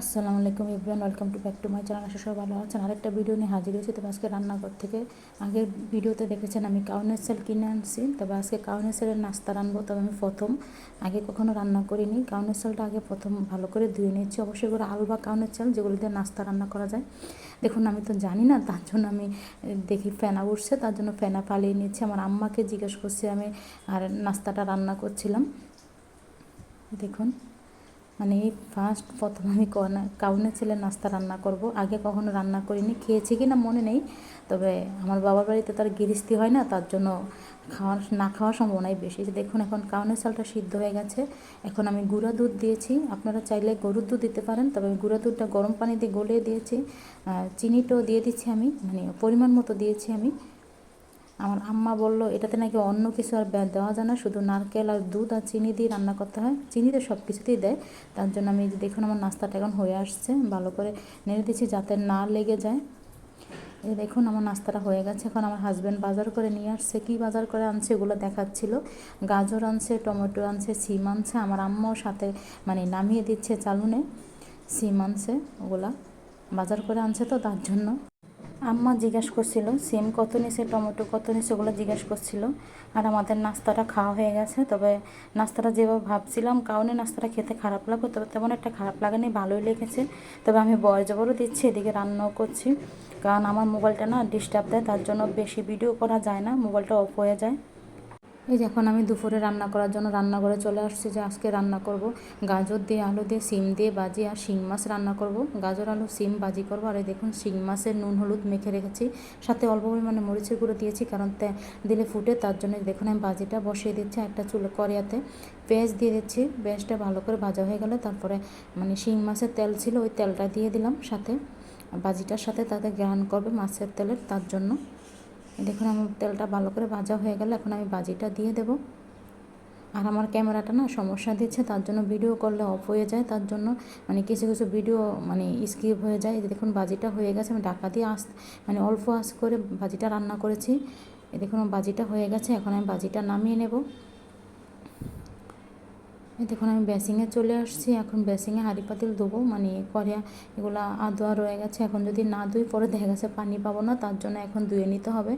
আসসালামু আলাইকুম Ibran welcome to back to my channel. আশা সবাই ভালো আছেন। আরেকটা ভিডিও নিয়ে হাজির হয়েছি। তবে আজকে রান্নাঘর থেকে আগের ভিডিওতে দেখেছেন আমি কাউনের সেল কিনে আনছি। তবে আজকে কাউনের সেলের নাস্তা রানবো তবে আমি প্রথম, আগে কখনো রান্না করিনি। কাউনের সেলটা আগে প্রথম ভালো করে ধুয়ে নিচ্ছি অবশ্যই করে আলু বা কাউনের চাল যেগুলো দিয়ে নাস্তা রান্না করা যায়। দেখুন, আমি তো জানি না, তার জন্য আমি দেখি ফেনা উঠছে তার জন্য ফেনা পালিয়ে নিচ্ছি আমার আম্মাকে জিজ্ঞেস করছি আমি, আর নাস্তাটা রান্না করছিলাম। দেখুন। মানে এই ফার্স্ট প্রথম আমি কাউনের ছেলে নাস্তা রান্না করব। আগে কখনো রান্না করিনি, খেয়েছি কি না মনে নেই। তবে আমার বাবার বাড়িতে তার গিরিস্তি হয় না, তার জন্য খাওয়ার, না খাওয়ার সম্ভাবনাই বেশি। দেখুন, এখন কাউনের চালটা সিদ্ধ হয়ে গেছে। এখন আমি গুঁড়া দুধ দিয়েছি। আপনারা চাইলে গরুর দুধ দিতে পারেন, তবে আমি গুঁড়া দুধটা গরম পানি দিয়ে গলিয়ে দিয়েছি। চিনিটাও দিয়ে দিচ্ছি আমি মানে পরিমাণ মতো দিয়েছি আমি। আমার আম্মা বলল, এটাতে নাকি অন্য কিছু আর দেওয়া যায় না, শুধু নারকেল আর দুধ আর চিনি দিয়ে রান্না করতে হয়। চিনি তো সব কিছুতেই দেয়, তার জন্য আমি দেখুন আমার নাস্তাটা এখন হয়ে আসছে, ভালো করে নেড়ে দিচ্ছি যাতে না লেগে যায়। দেখুন আমার নাস্তাটা হয়ে গেছে, এখন আমার হাজব্যান্ড বাজার করে নিয়ে আসছে, কী বাজার করে আনছে ওগুলো দেখাচ্ছিল। গাজর আনছে, টমেটো আনছে, সিম আনছে, আমার আম্মাও সাথে মানে নামিয়ে দিচ্ছে চালুনে, সিম আনছে, ওগুলা বাজার করে আনছে তো তার জন্য। আম্মা জিজ্ঞেস করছিল, সিম কত নিছে, টমেটো কত নিছে? ওগুলো জিজ্ঞেস করছিল। আর আমাদের নাস্তাটা খাওয়া হয়ে গেছে, তবে নাস্তাটা যেভাবে ভাবছিলাম, কারণে নাস্তাটা খেতে খারাপ লাগবে, তবে তেমন একটা খারাপ লাগেনি, ভালোই লেগেছে। তবে আমি বয় জবরও দিচ্ছি, এদিকে রান্নাও করছি। কারণ আমার মোবাইলটা না ডিস্টার্ব দেয়, তার জন্য বেশি ভিডিও করা যায় না, মোবাইলটা অফ হয়ে যায়। এই যে এখন আমি দুপুরে রান্না করার জন্য রান্নাঘরে চলে আসছি যে আজকে রান্না করব গাজর দিয়ে আলু দিয়ে, সিম দিয়ে বাজি আর শিং মাছ রান্না করব। গাজর, আলু, সিম, বাজি করব। আর এই দেখুন শিং মাছের নুন, হলুদ মেখে রেখেছি। সাথে অল্প পরিমাণে মরিচের গুঁড়ো দিয়েছি কারণ দিলে ফুটে, তার জন্য দেখুন আমি বাজিটা বসিয়ে দিচ্ছি একটা চুলো করিয়াতে পেঁয়াজ দিয়ে দিচ্ছি, পেঁয়াজটা ভালো করে ভাজা হয়ে গেলে তারপরে মানে শিং মাছের তেল ছিল ওই তেলটা দিয়ে দিলাম সাথে। বাজিটার সাথে তাতে গ্রান করবে মাছের তেলের, তার জন্য। দেখুন আমার তেলটা ভালো করে ভাজা হয়ে গেলে এখন আমি বাজিটা দিয়ে দেব। আর আমার ক্যামেরাটা না সমস্যা দিচ্ছে, তার জন্য ভিডিও করলে অফ হয়ে যায়, তার জন্য মানে কিছু কিছু ভিডিও মানে স্কিপ হয়ে যায়। দেখুন, বাজিটা হয়ে গেছে, আমি ঢাকা দিয়ে আস মানে অল্প আস করে বাজিটা রান্না করেছি। দেখুন, বাজিটা হয়ে গেছে, এখন আমি বাজিটা নামিয়ে নেব। দেখুন, আমি বেসিংয়ে চলে আসছি। এখন ব্যাসিংয়ে হাঁড়ি পাতিল দেবো মানে করিয়া এগুলো আদোয়া রয়ে গেছে। এখন যদি না ধুই, পরে দেখা গেছে পানি পাবো না। তার জন্য এখন ধুয়ে নিতে হবে।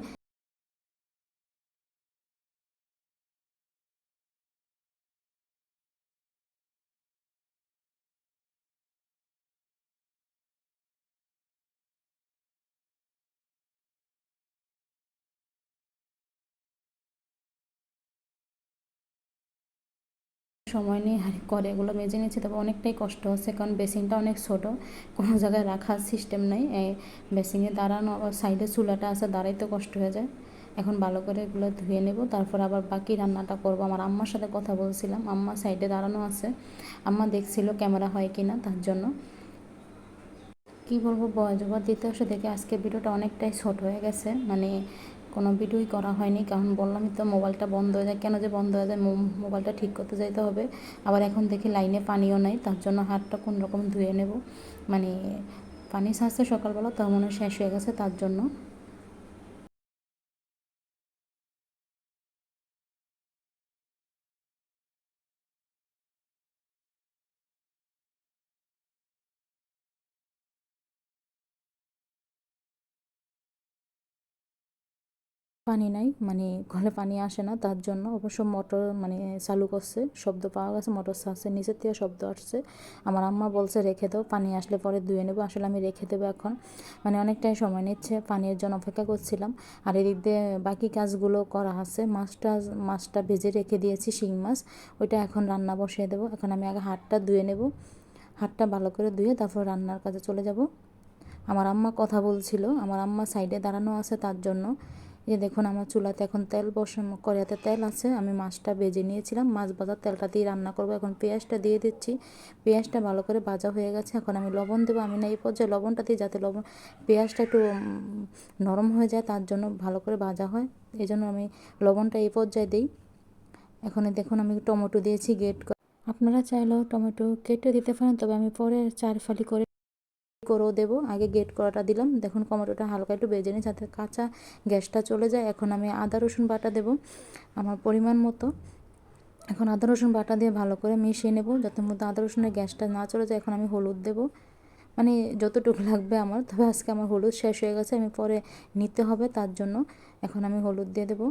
সময় নিয়ে করে এগুলো মেজে নিয়েছি, তবে অনেকটাই কষ্ট হচ্ছে, কারণ বেসিনটা অনেক ছোট, কোনো জায়গায় রাখার সিস্টেম নেই। এই বেসিনে দাঁড়ানো আবার সাইডে চুলাটা আছে, দাঁড়াইতে কষ্ট হয়ে যায়। এখন ভালো করে এগুলো ধুয়ে নেব, তারপর আবার বাকি রান্নাটা করব। আমার আম্মার সাথে কথা বলছিলাম, আম্মা সাইডে দাঁড়ানো আছে, আম্মা দেখছিল ক্যামেরা হয় কি না তার জন্য। কি বলব, বয়স দিতে আসে দেখে আজকে ভিডিওটা অনেকটাই ছোট হয়ে গেছে মানে কোনো ভিডিওই করা হয়নি। কারণ বললামই তো, মোবাইলটা বন্ধ হয়ে যায়। কেন যে বন্ধ হয়ে যায়? মোবাইলটা ঠিক করতে যাইতে হবে। আবার এখন দেখি লাইনে পানিও নাই। তার জন্য হাতটা কোন রকম ধুয়ে নেব। মানে পানি ছাড়ছে সকালবেলা তার মনে শেষ হয়ে গেছে। তার জন্য পানি নাই মানে ঘরে পানি আসে না, তার জন্য অবশ্য মোটর মানে চালু করছে, শব্দ পাওয়া গেছে, মোটর ছাড়ছে নিচের থেকে শব্দ আসছে। আমার আম্মা বলছে, রেখে দাও, পানি আসলে পরে ধুয়ে নেব, আসলে আমি রেখে দেবো এখন। মানে অনেকটাই সময় নিচ্ছে, পানির জন্য অপেক্ষা করছিলাম। আর এদিক দিয়ে বাকি কাজগুলো করা আছে, মাছটা মাছটা ভেজে রেখে দিয়েছি, শিং মাছ, ওইটা এখন রান্না বসিয়ে দেবো। এখন আমি আগে হাতটা ধুয়ে নেব, হাতটা ভালো করে ধুয়ে তারপর রান্নার কাজে চলে যাব। আমার আম্মা কথা বলছিল, আমার আম্মা সাইডে দাঁড়ানো আছে তার জন্য। যে দেখুন আমার চুলাতে এখন তেল বসানো, কড়াইতে তেল আছে, আমি মাছটা বেজে নিয়েছিলাম। মাছ ভাজার তেলটা দিয়ে রান্না করব। এখন পেঁয়াজটা দিয়ে দিচ্ছি। পেঁয়াজটা ভালো করে ভাজা হয়ে গেছে। এখন আমি লবণ দেবো। আমি না এই পর্যায়ে লবণটা দিই যাতে লবণ, পেঁয়াজটা একটু নরম হয়ে যায়, তার জন্য ভালো করে ভাজা হয়। এই জন্য আমি লবণটা এই পর্যায়ে দিই। এখন দেখুন আমি টমেটো দিয়েছি গেট আপনারা চাইলেও টমেটো কেটে দিতে পারেন, তবে আমি পরে চার ফালি করে করেও দেবো। আগে গেট করাটা দিলাম। দেখুন টমেটোটা হালকা একটু বেজে নিই যাতে কাঁচা গ্যাসটা চলে যায়। এখন আমি আদা, রসুন বাটা দেবো আমার পরিমাণ মতো। এখন আদা, রসুন বাটা দিয়ে ভালো করে মিশিয়ে নেব, যাতে মধ্যে আদা, রসুনের গ্যাসটা না চলে যায়। এখন আমি হলুদ দেবো। মানে যতটুকু লাগবে আমার, তবে আজকে আমার হলুদ শেষ হয়ে গেছে, আমি পরে নিতে হবে তার জন্য। এখন আমি হলুদ দিয়ে দেবো।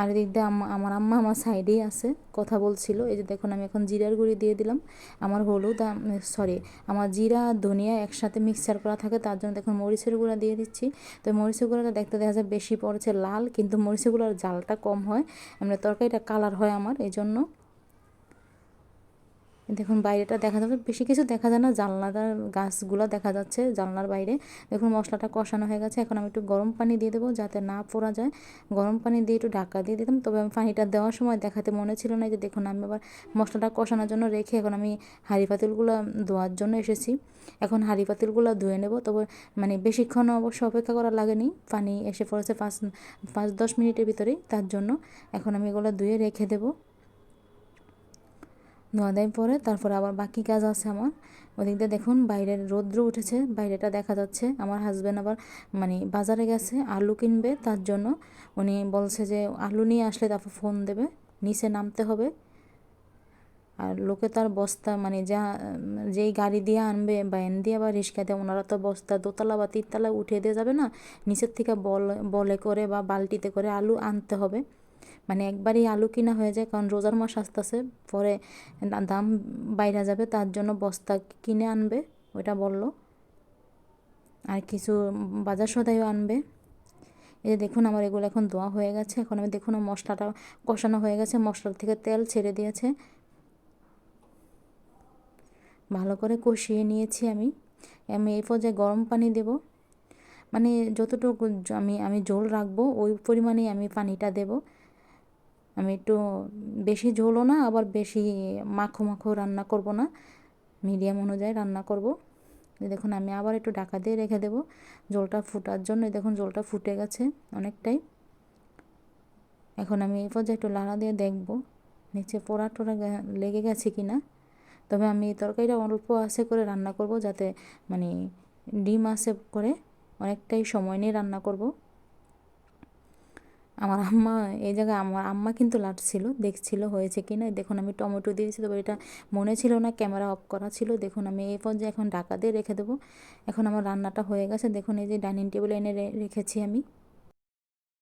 আর এদিক দিয়ে আমার আম্মা আমার সাইডেই আছে, কথা বলছিল। এই যে দেখুন, আমি এখন জিরার গুঁড়ি দিয়ে দিলাম। আমার হলুদ সরি আমার জিরা ধনিয়া একসাথে মিক্সচার করা থাকে, তার জন্য দেখুন মরিচের গুঁড়া দিয়ে দিচ্ছি। তো মরিচের গুঁড়াটা দেখতে দেখা যায় বেশি পড়েছে লাল, কিন্তু মরিচের গুঁড়ার জালটা কম হয়। আমরা তরকারিটা কালার হয় আমার, এই জন্য। দেখুন বাইরেটা দেখা যাবে, বেশি কিছু দেখা যায় না, জানলাটার গাছগুলো দেখা যাচ্ছে জানলার বাইরে। দেখুন মশলাটা কষানো হয়ে গেছে, এখন আমি একটু গরম পানি দিয়ে দেবো যাতে না পোড়া যায়। গরম পানি দিয়ে একটু ঢাকা দিয়ে দিতাম, তবে আমি পানিটা দেওয়ার সময় দেখাতে মনে ছিল না যে দেখুন আমি আবার মশলাটা কষানোর জন্য রেখে এখন আমি হাঁড়ি পাতিলগুলো ধোয়ার জন্য এসেছি। এখন হাঁড়ি পাতিলগুলো ধুয়ে নেব, তবে মানে বেশিক্ষণ অবশ্য অপেক্ষা করা লাগেনি, পানি এসে পড়েছে পাঁচ পাঁচ দশ মিনিটের ভিতরেই, তার জন্য। এখন আমি এগুলো ধুয়ে রেখে দেবো। ধোয়া দেয় পরে তারপর আবার বাকি কাজ আছে আমার। ওদিক দিয়ে দেখুন, বাইরের রৌদ্র উঠেছে, বাইরেটা দেখা যাচ্ছে। আমার হাজব্যান্ড আবার মানে বাজারে গেছে, আলু কিনবে, তার জন্য উনি বলছে যে, আলু নিয়ে আসলে তারপর ফোন দেবে, নিচে নামতে হবে। আর লোকে তার বস্তা মানে যা, যেই গাড়ি দিয়ে আনবে বা এন দিয়ে বা রিক্সা দিয়ে, ওনারা তো বস্তা দোতলা বা তিনতলা উঠিয়ে দিয়ে যাবে না? নিচের থেকে বল, বলে করে বা বালতিতে করে আলু আনতে হবে। মানে একবারই আলু কিনা হয়ে যায়, কারণ রোজার মাস আসতেছে, পরে দাম বাইরে যাবে, তার জন্য বস্তা কিনে আনবে, ওইটা বলল। আর কিছু বাজার সদাইও আনবে। এই যে দেখুন আমার এগুলো এখন দোয়া হয়ে গেছে, এখন আমি দেখুন মশলাটা কষানো হয়ে গেছে, মশলার থেকে তেল ছেড়ে দিয়েছে। ভালো করে কষিয়ে নিয়েছি আমি। আমি এই পর্যায়ে গরম পানি দেব। মানে যতটুকু আমি আমি জল রাখব, ওই পরিমাণেই আমি পানিটা দেবো। আমি একটু বেশি ঝোলও না, আবার বেশি মাখো মাখো রান্না করব না। মিডিয়াম অনুযায়ী রান্না করব। দেখুন, আমি আবার একটু ঢাকা দিয়ে রেখে দেবো। জলটা ফুটার জন্য দেখুন জলটা ফুটে গেছে অনেকটাই। এখন আমি এই পর্যায়ে একটু লাড়া দিয়ে দেখব, নিচে পোড়া টোড়া লেগে গেছে কি না। তবে আমি তরকারিটা অল্প আছে করে রান্না করব যাতে মানে ডিম আছে করে অনেকটাই সময় নিয়ে রান্না করব। আমার আম্মা, এই জায়গায় আমার আম্মা কিন্তু লাটছিল দেখছিল হয়েছে কি না। দেখুন, আমি টমেটো দিয়েছি, তবে এটা মনে ছিল না, ক্যামেরা অফ করা ছিল। দেখুন, আমি এই পর্যায়ে এখন ঢাকা দিয়ে রেখে দেবো। এখন আমার রান্নাটা হয়ে গেছে। দেখুন, এই যে ডাইনিং টেবিলে এনে রেখেছি আমি।